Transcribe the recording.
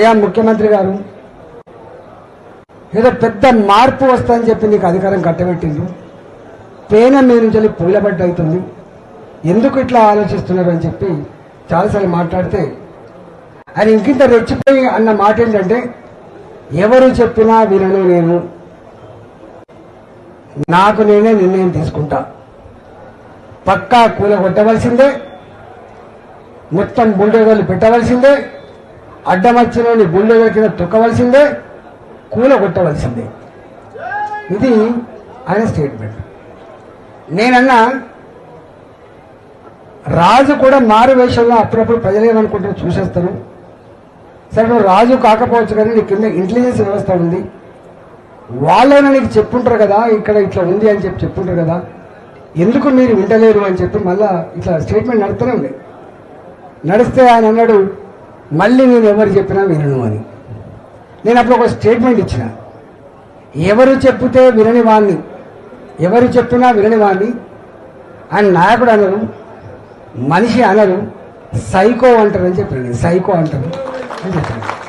అయ్యా ముఖ్యమంత్రి గారు? ఏదో పెద్ద మార్పు వస్తుందని చెప్పి నీకు అధికారం కట్టబెట్టింది పేన మీద నుంచి వెళ్ళి పూలబడ్డ అవుతుంది. ఎందుకు ఇట్లా ఆలోచిస్తున్నారు అని చెప్పి చాలాసార్లు మాట్లాడితే ఆయన ఇంకింత రెచ్చిపోయి అన్న మాట ఏంటంటే ఎవరు చెప్పినా వినను నేను. నాకు నేనే నిర్ణయం తీసుకుంటా. పక్కా కూల కొట్టవలసిందే. మొత్తం బుల్డోజర్లు పెట్టవలసిందే. అడ్డమచ్చినోని బుల్డోజర్ కింద తొక్కవలసిందే కూల కొట్టవలసిందే. ఇది ఆయన స్టేట్మెంట్. నేనన్నా రాజు కూడా మారు వేషంలో అప్పుడప్పుడు ప్రజలేమనుకుంటారు చూసేస్తాను. సరే నువ్వు రాజు కాకపోవచ్చు కానీ నీ కింద ఇంటెలిజెన్స్ వ్యవస్థ ఉంది. వాళ్ళైనా నీకు చెప్పుంటారు కదా ఇక్కడ ఇట్లా ఉంది అని చెప్పి చెప్పుంటారు కదా. ఎందుకు మీరు వింటలేరు అని చెప్పి మళ్ళా ఇట్లా స్టేట్మెంట్ నడుస్తూనే ఉంది. నడిస్తే ఆయన అన్నాడు మళ్ళీ నేను ఎవరు చెప్పినా వినను అని. నేను అప్పుడు ఒక స్టేట్మెంట్ ఇచ్చిన. ఎవరు చెప్తే వినని వాణ్ణి? ఎవరు చెప్పినా వినని వాణ్ణి? ఆయన నాయకుడు అనరు మనిషి అనరు సైకో అంటారు అని చెప్పాను సైకో అంటారు అని చెప్పాను